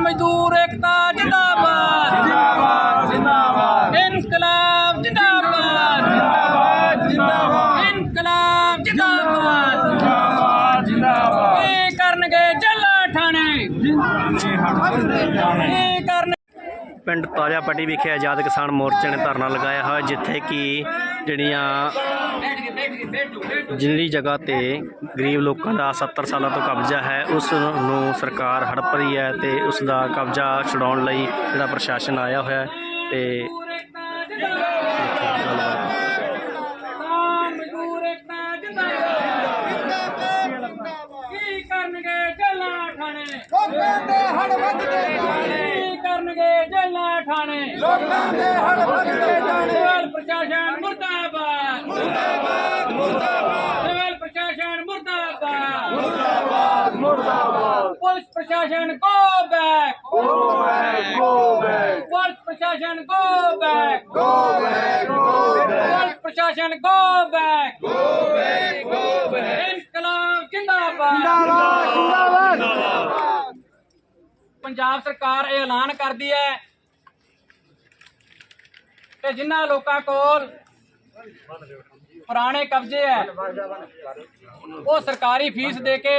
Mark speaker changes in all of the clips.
Speaker 1: ਮਜ਼ਦੂਰ ਏਕਤਾ ਜਿੰਦਾਬਾਦ।
Speaker 2: ਜਿੰਦਾਬਾਦ ਜਿੰਦਾਬਾਦ।
Speaker 1: ਇਨਕਲਾਬ ਜਿੰਦਾਬਾਦ
Speaker 2: ਜਿੰਦਾਬਾਦ ਜਿੰਦਾਬਾਦ
Speaker 1: ਇਨਕਲਾਬ ਜਿੰਦਾਬਾਦ
Speaker 2: ਜਿੰਦਾਬਾਦ ਜਿੰਦਾਬਾਦ
Speaker 1: ਕੀ ਕਰਨਗੇ ਜੱਲਾ ਠਾਣੇ ਕੀ ਕਰਨ
Speaker 3: ਪਿੰਡ ਤਾਜਾ ਪੱਟੀ ਵਿਖੇ ਆਜ਼ਾਦ ਕਿਸਾਨ ਮੋਰਚੇ ਨੇ ਧਰਨਾ ਲਗਾਇਆ ਹੋਇਆ ਜਿੱਥੇ ਕਿ ਜਿਹੜੀਆਂ ਜਿਹੜੀ ਜਗ੍ਹਾ ਤੇ ਗਰੀਬ ਲੋਕਾਂ ਦਾ 70 ਸਾਲਾਂ ਤੋਂ ਕਬਜ਼ਾ ਹੈ ਉਸ ਨੂੰ ਸਰਕਾਰ ਹੜਪ ਰਹੀ ਹੈ ਤੇ ਉਸ ਦਾ ਕਬਜ਼ਾ ਛੁਡਾਉਣ ਲਈ ਜਿਹੜਾ ਪ੍ਰਸ਼ਾਸਨ ਆਇਆ ਹੋਇਆ ਤੇ
Speaker 1: ਕੀ ਕਰਨਗੇ? ਜੱਲਾ ਠਾਣੇ
Speaker 2: ਲੋਕਾਂ ਦੇ ਹੜ ਜਾਣੇ
Speaker 1: ਕੀ ਕਰਨਗੇ ਜੱਲਾ ਠਾਣੇ
Speaker 2: ਲੋਕਾਂ ਦੇ ਹੜ ਵੱਧਦੇ ਜਾਣੇ।
Speaker 1: ਸਿਵਲ ਪ੍ਰਸ਼ਾਸਨ ਮੁਰਦਾਬਾਦ। ਮੁਰਦਾਬਾਦ ਮੁਰਦਾਬਾਦ। ਸਿਵਲ ਪ੍ਰਸ਼ਾਸਨ ਮੁਰਦਾਬਾਦ।
Speaker 2: ਮੁਰਦਾਬਾਦ ਮੁਰਦਾਬਾਦ।
Speaker 1: ਪੁਲਿਸ ਪ੍ਰਸ਼ਾਸਨ go back
Speaker 2: go back go back
Speaker 1: police ਪ੍ਰਸ਼ਾਸਨ go back
Speaker 2: go back go back
Speaker 1: police ਪ੍ਰਸ਼ਾਸਨ go back go back go back ਇਨਕਲਾਬ ਜਿੰਦਾਬਾਦ
Speaker 2: ਜਿੰਦਾਬਾਦ ਜਿੰਦਾਬਾਦ
Speaker 1: ਪੰਜਾਬ ਸਰਕਾਰ ਇਹ ਐਲਾਨ ਕਰਦੀ ਹੈ ਕਿ ਜਿਨ੍ਹਾਂ ਲੋਕਾਂ ਕੋਲ ਪੁਰਾਣੇ ਕਬਜ਼ੇ ਹੈ, ਉਹ ਸਰਕਾਰੀ ਫੀਸ ਦੇ ਕੇ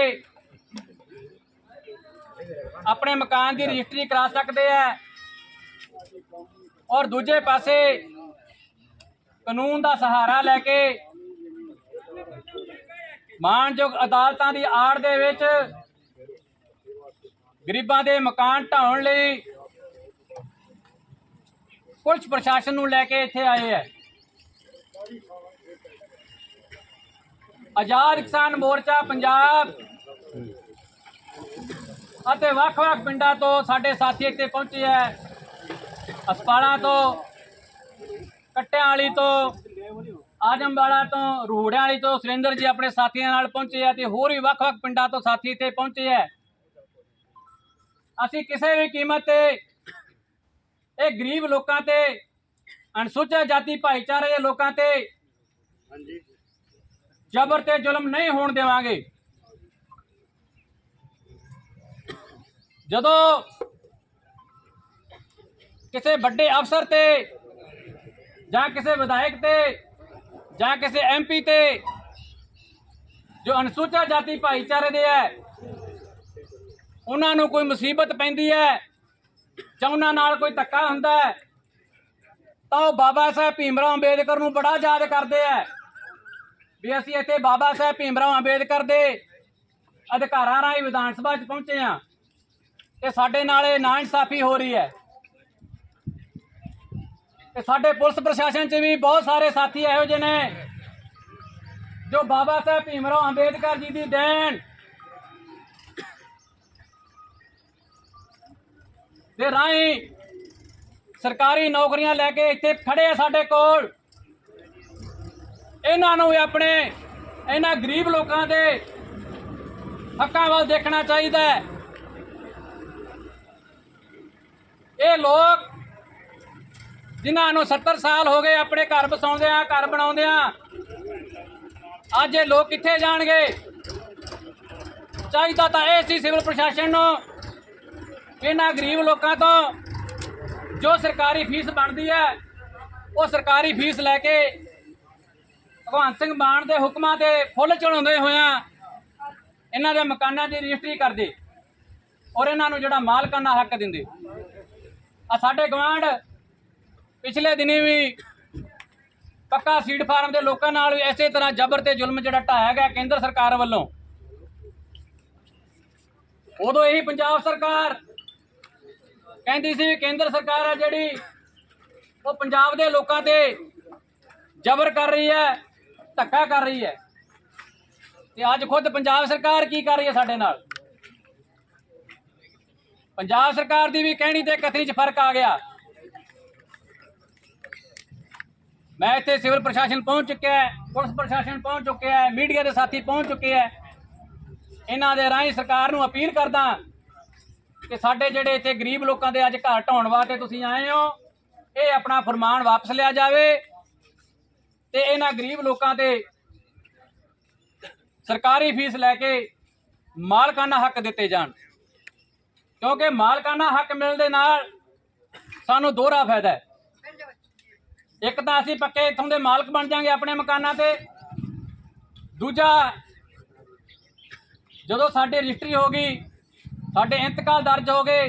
Speaker 1: ਆਪਣੇ ਮਕਾਨ ਦੀ ਰਜਿਸਟਰੀ ਕਰਾ ਸਕਦੇ ਹੈ ਔਰ ਦੂਜੇ ਪਾਸੇ ਕਾਨੂੰਨ ਦਾ ਸਹਾਰਾ ਲੈ ਕੇ ਮਾਨਯੋਗ ਅਦਾਲਤਾਂ ਦੀ ਆੜ ਦੇ ਵਿੱਚ ਗਰੀਬਾਂ ਦੇ ਮਕਾਨ ਢਾਉਣ ਲਈ ਪੁਲਿਸ ਪ੍ਰਸ਼ਾਸਨ ਨੂੰ ਲੈ ਕੇ ਇੱਥੇ ਆਏ ਹੈ। ਆਜ਼ਾਦ ਕਿਸਾਨ ਮੋਰਚਾ ਪੰਜਾਬ ਅਤੇ ਵੱਖ-ਵੱਖ ਪਿੰਡਾਂ ਤੋਂ ਸਾਡੇ ਸਾਥੀ ਇੱਥੇ ਪਹੁੰਚੇ ਹੈ। ਹਸਪਤਾਲਾਂ ਤੋਂ ਕੱਟਿਆਂ ਵਾਲੀ ਤੋਂ, ਆਜਮਵਾਲਾ ਤੋਂ ਰੂੜਿਆਂ ਵਾਲੀ ਤੋਂ ਸੁਰਿੰਦਰ ਜੀ ਆਪਣੇ ਸਾਥੀਆਂ ਨਾਲ ਪਹੁੰਚੇ ਹੈ ਤੇ ਹੋਰ ਵੀ ਵੱਖ-ਵੱਖ ਪਿੰਡਾਂ ਤੋਂ ਸਾਥੀ ਇੱਥੇ ਪਹੁੰਚੇ ਹੈ। ਅਸੀਂ ਕਿਸੇ ਵੀ ਕੀਮਤ ਤੇ ਇਹ ਗਰੀਬ ਲੋਕਾਂ ਤੇ ਅਨੁਸੂਚਿਤ ਜਾਤੀ ਭਾਈਚਾਰੇ ਦੇ ਲੋਕਾਂ ਤੇ ਜ਼ਬਰ ਤੇ ਜ਼ੁਲਮ ਨਹੀਂ ਹੋਣ ਦੇਵਾਂਗੇ। ਜਦੋਂ ਕਿਸੇ ਵੱਡੇ ਅਫਸਰ ਤੇ ਜਾਂ ਕਿਸੇ ਵਿਧਾਇਕ ਤੇ ਜਾਂ ਕਿਸੇ ਐਮਪੀ ਤੇ ਜੋ ਅਨੁਸੂਚਿਤ ਜਾਤੀ ਭਾਈਚਾਰੇ ਦੇ ਹੈ ਉਹਨਾਂ ਨੂੰ ਕੋਈ ਮੁਸੀਬਤ ਪੈਂਦੀ ਹੈ ਜਾਂ ਉਹਨਾਂ ਨਾਲ ਕੋਈ ਧੱਕਾ ਹੁੰਦਾ ਹੈ, ਤਾਂ ਉਹ ਬਾਬਾ ਸਾਹਿਬ ਭੀਮਰਾਓ ਅੰਬੇਦਕਰ ਨੂੰ ਬੜਾ ਯਾਦ ਕਰਦੇ ਹੈ ਵੀ ਅਸੀਂ ਇੱਥੇ ਬਾਬਾ ਸਾਹਿਬ ਭੀਮਰਾਓ ਅੰਬੇਦਕਰ ਦੇ ਅਧਿਕਾਰਾਂ ਰਾਹੀਂ ਵਿਧਾਨ ਸਭਾ 'ਚ ਪਹੁੰਚੇ ਹਾਂ ਤੇ ਸਾਡੇ ਨਾਲ ਇਹ ਨਾਇਨਸਾਫੀ ਹੋ ਰਹੀ ਹੈ। ਤੇ ਸਾਡੇ ਪੁਲਿਸ ਪ੍ਰਸ਼ਾਸਨ 'ਚ ਵੀ ਬਹੁਤ ਸਾਰੇ ਸਾਥੀ ਇਹੋ ਜਿਹੇ ਨੇ ਜੋ ਬਾਬਾ ਸਾਹਿਬ ਭੀਮਰਾਓ ਅੰਬੇਦਕਰ ਜੀ ਦੀ ਦੇਣ ਦੇ ਰਾਹੀਂ ਸਰਕਾਰੀ ਨੌਕਰੀਆਂ ਲੈ ਕੇ ਇੱਥੇ ਖੜੇ ਆ ਸਾਡੇ ਕੋਲ। ਇਹਨਾਂ ਨੂੰ ਵੀ ਆਪਣੇ, ਇਹਨਾਂ ਗਰੀਬ ਲੋਕਾਂ ਦੇ ਹੱਕਾਂ ਵੱਲ ਦੇਖਣਾ ਚਾਹੀਦਾ ਹੈ। ਇਹ ਲੋਕ ਜਿਨ੍ਹਾਂ ਨੂੰ 70 ਸਾਲ ਹੋ ਗਏ ਆਪਣੇ ਘਰ ਬਸਾਉਂਦੇ ਆ ਘਰ ਬਣਾਉਂਦੇ ਆ ਅੱਜ ਇਹ ਲੋਕ ਕਿੱਥੇ ਜਾਣਗੇ? ਚਾਹੀਦਾ ਤਾਂ ਇਹ ਸੀ ਸਿਵਲ ਪ੍ਰਸ਼ਾਸਨ ਨੂੰ ਇਹਨਾਂ ਗਰੀਬ ਲੋਕਾਂ ਤੋਂ ਜੋ ਸਰਕਾਰੀ ਫੀਸ ਬਣਦੀ ਹੈ, ਉਹ ਸਰਕਾਰੀ ਫੀਸ ਲੈ ਕੇ ਭਗਵੰਤ ਸਿੰਘ ਮਾਨ ਦੇ ਹੁਕਮਾਂ ਤੇ ਫੁੱਲ ਚੜਾਉਂਦੇ ਹੋਇਆਂ ਇਹਨਾਂ ਦੇ ਮਕਾਨਾਂ ਦੀ ਰਜਿਸਟਰੀ ਕਰਦੇ ਔਰ ਇਹਨਾਂ ਨੂੰ ਜਿਹੜਾ ਮਾਲਕਾਨਾ ਹੱਕ ਦਿੰਦੇ। ਆ ਸਾਡੇ ਗਵਾਂਢ ਪਿਛਲੇ ਦਿਨੀ ਵੀ ਪੱਕਾ ਸੀਡ ਫਾਰਮ ਦੇ ਲੋਕਾਂ ਨਾਲ ਵੀ ਇਸੇ ਤਰ੍ਹਾਂ ਜ਼ਬਰ ਤੇ ਜ਼ੁਲਮ ਜਿਹੜਾ ਢਾਇਆ ਗਿਆ ਕੇਂਦਰ ਸਰਕਾਰ ਵੱਲੋਂ। ਉਦੋਂ ਇਹੀ ਪੰਜਾਬ ਸਰਕਾਰ ਕਹਿੰਦੀ ਸੀ ਵੀ ਕੇਂਦਰ ਸਰਕਾਰ ਆ ਜਿਹੜੀ, ਉਹ ਪੰਜਾਬ ਦੇ ਲੋਕਾਂ ਤੇ ਜ਼ਬਰ ਕਰ ਰਹੀ ਹੈ, ਧੱਕਾ ਕਰ ਰਹੀ ਹੈ। ਤੇ ਅੱਜ ਖੁਦ ਪੰਜਾਬ ਸਰਕਾਰ ਕੀ ਕਰ ਰਹੀ ਹੈ ਸਾਡੇ ਨਾਲ? ਪੰਜਾਬ ਸਰਕਾਰ ਦੀ ਵੀ ਕਹਿਣੀ ਤੇ ਕਥਨੀ 'ਚ ਫ਼ਰਕ ਆ ਗਿਆ। ਮੈਂ ਇੱਥੇ ਸਿਵਲ ਪ੍ਰਸ਼ਾਸਨ ਪਹੁੰਚ ਚੁੱਕਿਆ ਹੈ, ਪੁਲਿਸ ਪ੍ਰਸ਼ਾਸਨ ਪਹੁੰਚ ਚੁੱਕਿਆ ਹੈ, ਮੀਡੀਆ ਦੇ ਸਾਥੀ ਪਹੁੰਚ ਚੁੱਕੇ ਹੈ। ਇਹਨਾਂ ਦੇ ਰਾਹੀਂ ਸਰਕਾਰ ਨੂੰ ਅਪੀਲ ਕਰਦਾ ਕਿ ਸਾਡੇ ਜਿਹੜੇ ਇੱਥੇ ਗਰੀਬ ਲੋਕਾਂ ਦੇ ਅੱਜ ਘਰ ਢਾਉਣ ਵਾਸਤੇ ਤੁਸੀਂ ਆਏ ਹੋ, ਇਹ ਆਪਣਾ ਫਰਮਾਨ ਵਾਪਸ ਲਿਆ ਜਾਵੇ ਤੇ ਇਹਨਾਂ ਗਰੀਬ ਲੋਕਾਂ ਤੇ ਸਰਕਾਰੀ ਫੀਸ ਲੈ ਕੇ ਮਾਲਕਾਨਾ ਹੱਕ ਦਿੱਤੇ ਜਾਣ। ਕਿਉਂਕਿ ਮਾਲਕਾਨਾ ਹੱਕ ਮਿਲਣ ਦੇ ਨਾਲ ਸਾਨੂੰ ਦੋਹਰਾ ਫਾਇਦਾ ਹੈ। ਇੱਕ ਤਾਂ ਅਸੀਂ ਪੱਕੇ ਇੱਥੋਂ ਦੇ ਮਾਲਕ ਬਣ ਜਾਾਂਗੇ ਆਪਣੇ ਮਕਾਨਾਂ ਤੇ। ਦੂਜਾ, ਜਦੋਂ ਸਾਡੀ ਰਜਿਸਟਰੀ ਹੋ ਗਈ ਸਾਡੇ ਇੰਤਕਾਲ ਦਰਜ ਹੋ ਗਏ,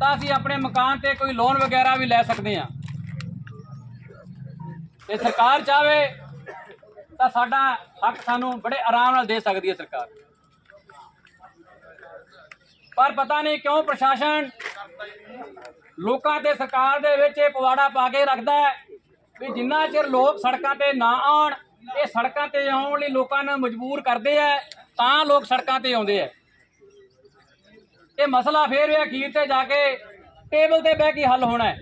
Speaker 1: ਤਾਂ ਅਸੀਂ ਆਪਣੇ ਮਕਾਨ ਤੇ ਕੋਈ ਲੋਨ ਵਗੈਰਾ ਵੀ ਲੈ ਸਕਦੇ ਹਾਂ। ਤੇ ਸਰਕਾਰ ਚਾਵੇ ਤਾਂ ਸਾਡਾ ਹੱਕ ਸਾਨੂੰ ਬੜੇ ਆਰਾਮ ਨਾਲ ਦੇ ਸਕਦੀ ਹੈ ਸਰਕਾਰ। ਪਰ ਪਤਾ ਨਹੀਂ ਕਿਉਂ ਪ੍ਰਸ਼ਾਸਨ ਲੋਕਾਂ ਤੇ ਸਰਕਾਰ ਦੇ ਵਿੱਚ ਇਹ ਪਵਾੜਾ ਪਾ ਕੇ ਰੱਖਦਾ ਹੈ ਵੀ ਜਿੰਨਾ ਚਿਰ ਲੋਕ ਸੜਕਾਂ ਤੇ ਨਾ ਆਉਣ, ਇਹ ਸੜਕਾਂ ਤੇ ਆਉਣ ਲਈ ਲੋਕਾਂ ਨੂੰ ਮਜਬੂਰ ਕਰਦੇ ਆ, ਤਾਂ ਲੋਕ ਸੜਕਾਂ ਤੇ ਆਉਂਦੇ ਆ। ਇਹ ਮਸਲਾ ਫੇਰ ਵੀ ਅਖੀਰ ਤੇ ਜਾ ਕੇ ਟੇਬਲ ਤੇ ਬਹਿ ਕੇ ਹੱਲ ਹੋਣਾ ਹੈ।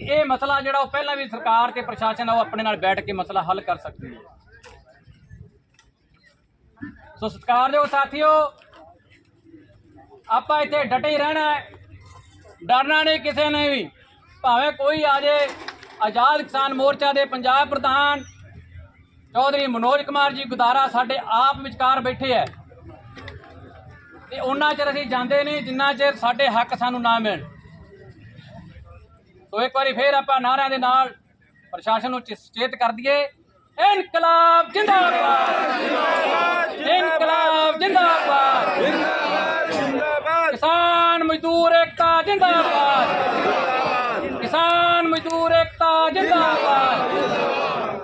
Speaker 1: ਇਹ ਮਸਲਾ ਜਿਹੜਾ ਉਹ ਪਹਿਲਾਂ ਵੀ ਸਰਕਾਰ ਤੇ ਪ੍ਰਸ਼ਾਸਨ ਉਹ ਆਪਣੇ ਨਾਲ ਬੈਠ ਕੇ ਮਸਲਾ ਹੱਲ ਕਰ ਸਕਦੀ ਹੈ। ਸੋ ਸਤਿਕਾਰਯੋਗ ਸਾਥੀਓ, ਆਪਾਂ ਇੱਥੇ ਡਟੇ ਹੀ ਰਹਿਣਾ ਹੈ। ਡਰਨਾ ਨਹੀਂ ਕਿਸੇ ਨੇ ਵੀ। ਭਾਵੇਂ ਕੋਈ ਆ ਜੇ, ਆਜ਼ਾਦ ਕਿਸਾਨ ਮੋਰਚਾ ਦੇ ਪੰਜਾਬ ਪ੍ਰਧਾਨ ਚੌਧਰੀ ਮਨੋਜ ਕੁਮਾਰ ਜੀ ਗੁਦਾਰਾ ਸਾਡੇ ਆਪ ਵਿਚਕਾਰ ਬੈਠੇ ਹੈ। ਤੇ ਉਹਨਾਂ ਚਿਰ ਅਸੀਂ ਜਾਂਦੇ ਨਹੀਂ, ਜਿੰਨਾ ਚਿਰ ਸਾਡੇ ਹੱਕ ਸਾਨੂੰ ਨਾ ਮਿਲਣ। ਸੋ ਇੱਕ ਵਾਰੀ ਫੇਰ ਆਪਾਂ ਨਾਰਿਆਂ ਦੇ ਨਾਲ ਪ੍ਰਸ਼ਾਸਨ ਨੂੰ ਚੇ- ਸੁਚੇਤ ਕਰ ਦਈਏ, ਇਨਕਲਾਬ ਜਿੰਦਾਬਾਦ। ਇਨਕਲਾਬ ਜਿੰਦਾਬਾਦ। ਕਿਸਾਨ ਮਜ਼ਦੂਰ ਏਕਤਾ ਜਿੰਦਾਬਾਦ।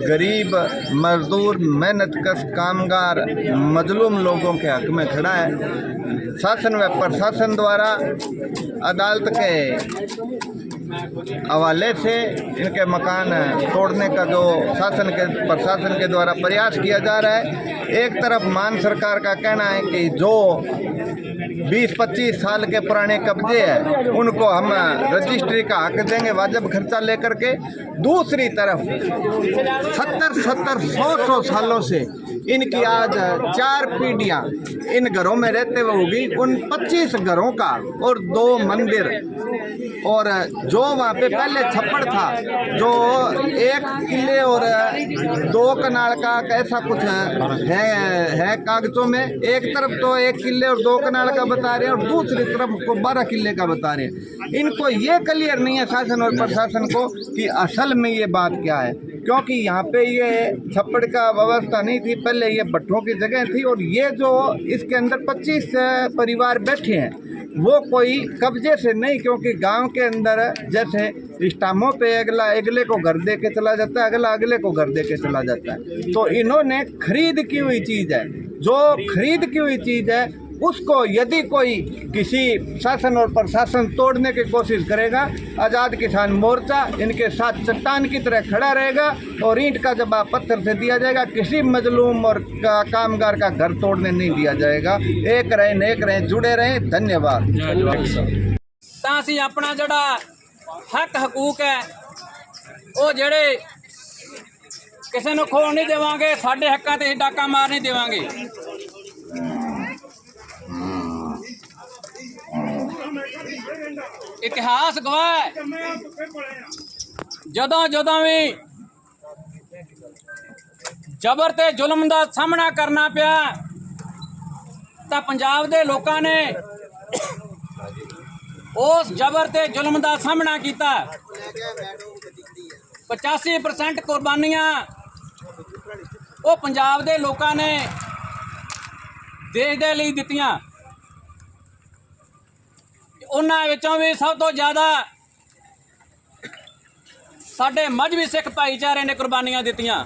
Speaker 2: गरीब, मजदूर मेहनत कश कामगार, मजलूम लोगों के हक में खड़ा है। शासन व प्रशासन द्वारा अदालत के हवाले से इनके मकान तोड़ने का जो शासन के, प्रशासन के द्वारा प्रयास किया जा रहा है, एक तरफ़ मान सरकार का कहना है कि जो 20-25 साल के पुराने कब्जे हैं उनको हम रजिस्ट्री का हक देंगे वाजब खर्चा लेकर के दूसरी तरफ सत्तर सत्तर सौ सौ सालों से इनकी आज चार पीढ़ियाँ इन घरों में रहते हुए होगी, उन 25 घरों का और दो मंदिर। और जो वहाँ पे पहले छप्पड़ था, जो एक किले और दो कनाल का ऐसा कुछ है है कागजों में, एक तरफ़ तो एक किले और दो कनाल का बता रहे हैं और दूसरी तरफ़ उसको बारह किले का बता रहे हैं। इनको ये क्लियर नहीं है शासन और प्रशासन को कि असल में ये बात क्या है। क्योंकि यहाँ पे ये छप्पड़ का व्यवस्था नहीं थी, पहले ये भट्टों की जगह थी और ये जो इसके अंदर 25 परिवार बैठे हैं, वो कोई कब्जे से नहीं क्योंकि गाँव के अंदर जैसे स्टामों पे अगला, अगले को घर दे के चला जाता है, अगला अगले को घर दे के चला जाता है। तो इन्होंने खरीद की हुई चीज़ है, जो खरीद की हुई चीज़ है उसको यदि कोई किसी शासन और प्रशासन तोड़ने की कोशिश करेगा आज़ाद किसान मोर्चा इनके साथ चट्टान की तरह खड़ा रहेगा और ईंट का जवाब पत्थर से दिया जाएगा किसी मजलूम और का, कामगार का घर तोड़ने नहीं दिया जाएगा एक रहें नेक रहें जुड़े रहें धन्यवाद
Speaker 1: ਤਾਂ ਅਸੀਂ ਆਪਣਾ ਜਿਹੜਾ ਹੱਕ ਹਕੂਕ ਹੈ ਉਹ ਜਿਹੜੇ ਕਿਸੇ ਨੂੰ ਖੋਣ ਨਹੀਂ ਦੇਵਾਂਗੇ ਸਾਡੇ ਹੱਕਾਂ ਤੇ ਅਸੀਂ ਡਾਕਾ ਮਾਰ ਨਹੀਂ ਦੇਵਾਂਗੇ ਇਤਿਹਾਸ ਗਵਾਹ ਜਦੋਂ ਜਦੋਂ ਵੀ ਜ਼ਬਰ ਤੇ ਜ਼ੁਲਮ ਦਾ ਸਾਹਮਣਾ ਕਰਨਾ ਪਿਆ, ਤਾਂ ਪੰਜਾਬ ਦੇ ਲੋਕਾਂ ਨੇ ਉਸ ਜ਼ਬਰ ਤੇ ਜ਼ੁਲਮ ਦਾ ਸਾਹਮਣਾ ਕੀਤਾ। 85% ਕੁਰਬਾਨੀਆਂ ਉਹ ਪੰਜਾਬ ਦੇ ਲੋਕਾਂ ਨੇ ਦੇਸ਼ ਦੇ ਲਈ ਦਿੱਤੀਆਂ। ਉਹਨਾਂ ਵਿੱਚੋਂ ਵੀ ਸਭ ਤੋਂ ਜ਼ਿਆਦਾ ਸਾਡੇ ਮਜਬੀ ਸਿੱਖ ਭਾਈਚਾਰੇ ਨੇ ਕੁਰਬਾਨੀਆਂ ਦਿੱਤੀਆਂ।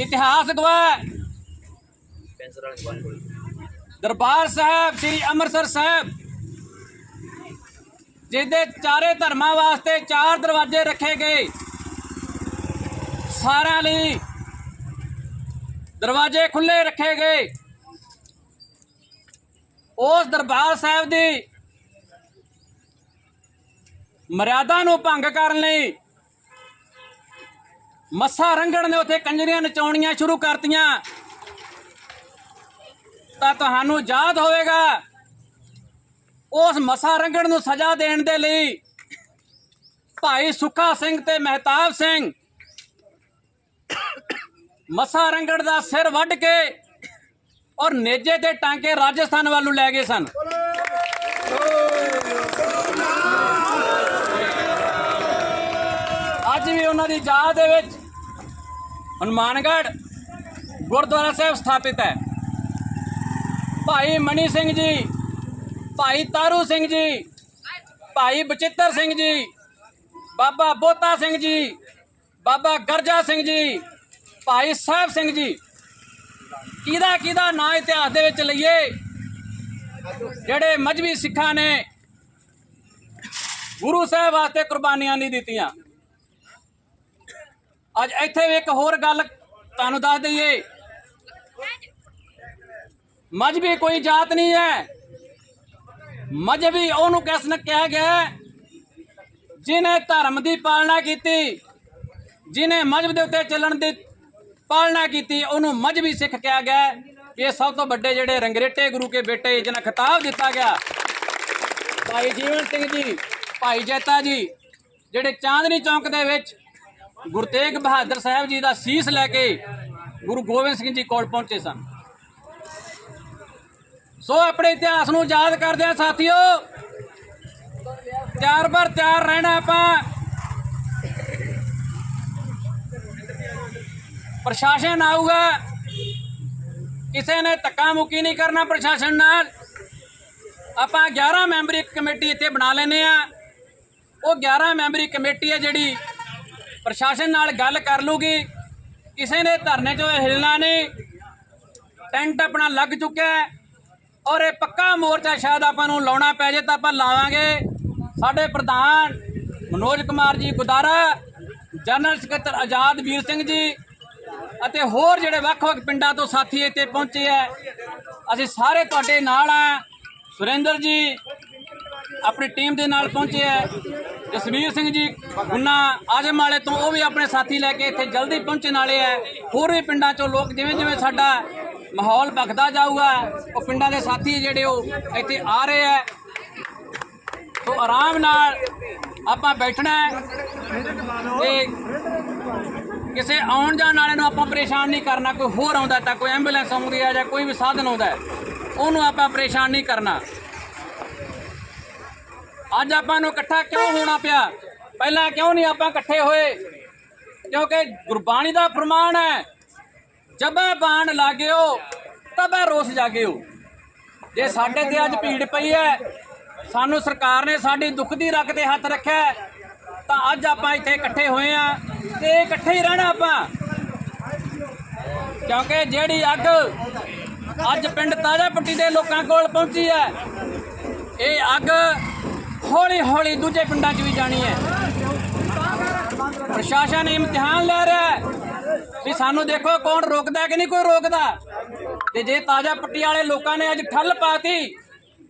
Speaker 1: ਇਤਿਹਾਸ ਗਵਾਹ ਦਰਬਾਰ ਸਾਹਿਬ ਸ੍ਰੀ ਅੰਮ੍ਰਿਤਸਰ ਸਾਹਿਬ ਜਿਹਦੇ ਚਾਰੇ ਧਰਮਾਂ ਵਾਸਤੇ ਚਾਰ ਦਰਵਾਜ਼ੇ ਰੱਖੇ ਗਏ। ਸਾਰਿਆਂ ਲਈ ਦਰਵਾਜ਼ੇ ਖੁੱਲੇ ਰੱਖੇ ਗਏ। ਉਸ ਦਰਬਾਰ ਸਾਹਿਬ ਦੀ ਮਰਿਆਦਾ ਨੂੰ ਭੰਗ ਕਰਨ ਲਈ ਮੱਸਾ ਰੰਗੜ ਨੇ ਉੱਥੇ ਕੰਜਰੀਆਂ ਨਚਾਉਣੀਆਂ ਸ਼ੁਰੂ ਕਰਤੀਆਂ। ਤਾਂ ਤੁਹਾਨੂੰ ਯਾਦ ਹੋਵੇਗਾ, ਉਸ ਮੱਸਾ ਰੰਗਣ ਨੂੰ ਸਜ਼ਾ ਦੇਣ ਦੇ ਲਈ ਭਾਈ ਸੁੱਖਾ ਸਿੰਘ ਤੇ ਮਹਿਤਾਬ ਸਿੰਘ ਮੱਸਾ ਰੰਗੜ ਦਾ ਸਿਰ ਵੱਢ ਕੇ ਔਰ ਨੇਜੇ ਤੇ ਟਾਂਕੇ ਰਾਜਸਥਾਨ ਵੱਲ ਨੂੰ ਲੈ ਗਏ ਸਨ। ਅੱਜ ਵੀ ਉਹਨਾਂ ਦੀ ਯਾਦ ਦੇ ਵਿੱਚ ਹਨੂਮਾਨਗੜ੍ਹ ਗੁਰਦੁਆਰਾ ਸਾਹਿਬ ਸਥਾਪਿਤ ਹੈ। ਭਾਈ ਮਨੀ ਸਿੰਘ ਜੀ, ਭਾਈ ਤਾਰੂ ਸਿੰਘ ਜੀ, ਭਾਈ ਬਚਿੱਤਰ ਸਿੰਘ ਜੀ, ਬਾਬਾ ਬੋਤਾ ਸਿੰਘ ਜੀ, ਬਾਬਾ ਗਰਜਾ ਸਿੰਘ ਜੀ ਭਾਈ ਸਾਹਿਬ ਸਿੰਘ ਜੀ, ਕਿਹਦਾ ਕਿਹਦਾ ਨਾਂ ਇਤਿਹਾਸ ਦੇ ਵਿੱਚ ਲਈਏ? ਜਿਹੜੇ ਮਜਬੀ ਸਿੱਖਾਂ ਨੇ ਗੁਰੂ ਸਾਹਿਬ ਵਾਸਤੇ ਕੁਰਬਾਨੀਆਂ ਨਹੀਂ ਦਿੱਤੀਆਂ। ਅੱਜ ਇੱਥੇ ਵੀ ਇੱਕ ਹੋਰ ਗੱਲ ਤੁਹਾਨੂੰ ਦੱਸ ਦਈਏ। ਮਜਬੀ ਕੋਈ ਜਾਤ ਨਹੀਂ ਹੈ। ਮਜਬੀ ਉਹਨੂੰ ਕਿਸਨ ਕਿਹਾ ਗਿਆ ਹੈ? ਜਿਨੇ ਧਰਮ ਦੀ ਪਾਲਣਾ ਕੀਤੀ ਜਿਨੇ ਮਜਬ ਦੇ ਉੱਤੇ ਚੱਲਣ ਦੀ ਪਾਲਣਾ ਕੀਤੀ, ਉਹਨੂੰ ਮਜਬੀ ਸਿੱਖ ਕਿਹਾ ਗਿਆ। ਇਹ ਸਭ ਤੋਂ ਵੱਡੇ ਜਿਹੜੇ ਰੰਗਰੇਟੇ ਗੁਰੂ ਕੇ ਬੇਟੇ, ਜਿਹਨਾਂ ਖਿਤਾਬ ਦਿੱਤਾ ਗਿਆ। ਭਾਈ ਜੀਵਨ ਸਿੰਘ ਜੀ, ਭਾਈ ਜੈਤਾ ਜੀ, ਜਿਹੜੇ ਚਾਂਦਨੀ ਚੌਂਕ ਦੇ ਵਿੱਚ ਗੁਰੂ ਤੇਗ ਬਹਾਦਰ ਸਾਹਿਬ ਜੀ ਦਾ ਸੀਸ ਲੈ ਕੇ ਗੁਰੂ ਗੋਬਿੰਦ ਸਿੰਘ ਜੀ ਕੋਲ ਪਹੁੰਚੇ ਸਨ। ਸੋ ਆਪਣੇ ਇਤਿਹਾਸ ਨੂੰ ਯਾਦ ਕਰਦੇ ਆ ਸਾਥੀਓ। ਤਿਆਰ ਬਰ ਤਿਆਰ ਰਹਿਣਾ ਆਪਾਂ। ਪ੍ਰਸ਼ਾਸਨ ਆਊਗਾ। ਕਿਸੇ ਨੇ ਧੱਕਾ ਮੁੱਕੀ ਨਹੀਂ ਕਰਨਾ ਪ੍ਰਸ਼ਾਸਨ ਨਾਲ। ਆਪਾਂ 11 ਮੈਂਬਰੀ ਕਮੇਟੀ ਇੱਥੇ ਬਣਾ ਲੈਨੇ ਆ ਉਹ 11 ਮੈਂਬਰੀ ਕਮੇਟੀ ਹੈ ਜਿਹੜੀ ਪ੍ਰਸ਼ਾਸਨ ਨਾਲ ਗੱਲ ਕਰ ਲੂਗੀ। ਕਿਸੇ ਨੇ ਧਰਨੇ 'ਚੋਂ ਹਿਲਣਾ ਨਹੀਂ। ਟੈਂਟ ਆਪਣਾ ਲੱਗ ਚੁੱਕਿਆ ਹੈ। ਔਰ ਇਹ ਪੱਕਾ ਮੋਰਚਾ ਸ਼ਾਇਦ ਆਪਾਂ ਨੂੰ ਲਾਉਣਾ ਪੈ ਜੇ ਤਾਂ ਆਪਾਂ ਲਾਵਾਂਗੇ। ਸਾਡੇ ਪ੍ਰਧਾਨ ਮਨੋਜ ਕੁਮਾਰ ਜੀ ਗੁਦਾਰਾ, ਜਨਰਲ ਸਕੱਤਰ ਆਜ਼ਾਦ ਵੀਰ ਸਿੰਘ ਜੀ ਅਤੇ ਹੋਰ ਜਿਹੜੇ ਵੱਖ-ਵੱਖ ਪਿੰਡਾਂ ਤੋਂ ਸਾਥੀ ਇੱਥੇ ਪਹੁੰਚੇ ਹੈ ਅਸੀਂ ਸਾਰੇ ਤੁਹਾਡੇ ਨਾਲ ਆ। ਸੁਰਿੰਦਰ ਜੀ ਆਪਣੀ ਟੀਮ ਦੇ ਨਾਲ ਪਹੁੰਚੇ ਹੈ ਜਸਵੀਰ ਸਿੰਘ ਜੀ, ਗੁੰਨਾ ਆਜਮ ਵਾਲੇ ਤੋਂ ਉਹ ਵੀ ਆਪਣੇ ਸਾਥੀ ਲੈ ਕੇ ਇੱਥੇ ਜਲਦੀ ਪਹੁੰਚਣ ਵਾਲੇ ਹੈ ਹੋਰ ਵੀ ਪਿੰਡਾਂ ਚੋਂ ਲੋਕ ਜਿਵੇਂ ਜਿਵੇਂ ਸਾਡਾ ਮਾਹੌਲ ਭਖਦਾ ਜਾਊਗਾ, ਉਹ ਪਿੰਡਾਂ ਦੇ ਸਾਥੀ ਜਿਹੜੇ ਉਹ ਇੱਥੇ ਆ ਰਹੇ ਹੈ ਸੋ ਆਰਾਮ ਨਾਲ ਆਪਾਂ ਬੈਠਣਾ ਹੈ ਤੇ ਕਿਸੇ ਆਉਣ ਜਾਣ ਵਾਲੇ ਨੂੰ ਆਪਾਂ ਪਰੇਸ਼ਾਨ ਨਹੀਂ ਕਰਨਾ, ਕੋਈ ਹੋਰ ਆਉਂਦਾ ਤਾਂ, ਕੋਈ ਐਂਬੂਲੈਂਸ ਆਉਂਦੀ ਹੈ ਜਾਂ ਕੋਈ ਵੀ ਸਾਧਨ ਆਉਂਦਾ ਉਹਨੂੰ ਆਪਾਂ ਪਰੇਸ਼ਾਨ ਨਹੀਂ ਕਰਨਾ। ਅੱਜ ਆਪਾਂ ਨੂੰ ਇਕੱਠਾ ਕਿਉਂ ਹੋਣਾ ਪਿਆ? ਪਹਿਲਾਂ ਕਿਉਂ ਨਹੀਂ ਆਪਾਂ ਇਕੱਠੇ ਹੋਏ? ਕਿਉਂਕਿ ਗੁਰਬਾਣੀ ਦਾ ਫਰਮਾਨ ਹੈ, ਜਬੇ ਬਾਣ ਲਾਗਿਓ, ਤਬੈ ਰੋਸ ਜਾਗਿਓ। ਜੇ ਸਾਡੇ ਤੇ ਅੱਜ ਭੀੜ ਪਈ ਹੈ, ਸਾਨੂੰ ਸਰਕਾਰ ਨੇ ਸਾਡੀ ਦੁੱਖ ਦੀ ਰੱਖ ਤੇ ਹੱਥ ਰੱਖਿਆ ਤਾਂ ਅੱਜ ਆਪਾਂ ਇੱਥੇ ਇਕੱਠੇ ਹੋਏ ਆ ਤੇ ਇਕੱਠੇ ਹੀ ਰਹਿਣਾ ਆਪਾਂ। ਕਿਉਂਕਿ ਜਿਹੜੀ ਅੱਗ ਅੱਜ ਪਿੰਡ ਤਾਜਾ ਪੱਟੀ ਦੇ ਲੋਕਾਂ ਕੋਲ ਪਹੁੰਚੀ ਹੈ, ਇਹ ਅੱਗ ਹੌਲੀ ਹੌਲੀ ਦੂਜੇ ਪਿੰਡਾਂ 'ਚ ਵੀ ਜਾਣੀ ਹੈ। ਪ੍ਰਸ਼ਾਸਨ ਇਮਤਿਹਾਨ ਲੈ ਰਿਹਾ ਹੈ ਵੀ ਸਾਨੂੰ ਦੇਖੋ ਕੌਣ ਰੋਕਦਾ ਕਿ ਨਹੀਂ, ਕੋਈ ਰੋਕਦਾ। ਤੇ ਜੇ ਤਾਜਾ ਪੱਟੀ ਵਾਲੇ ਲੋਕਾਂ ਨੇ ਅੱਜ ਠੱਲ ਪਾਤੀ,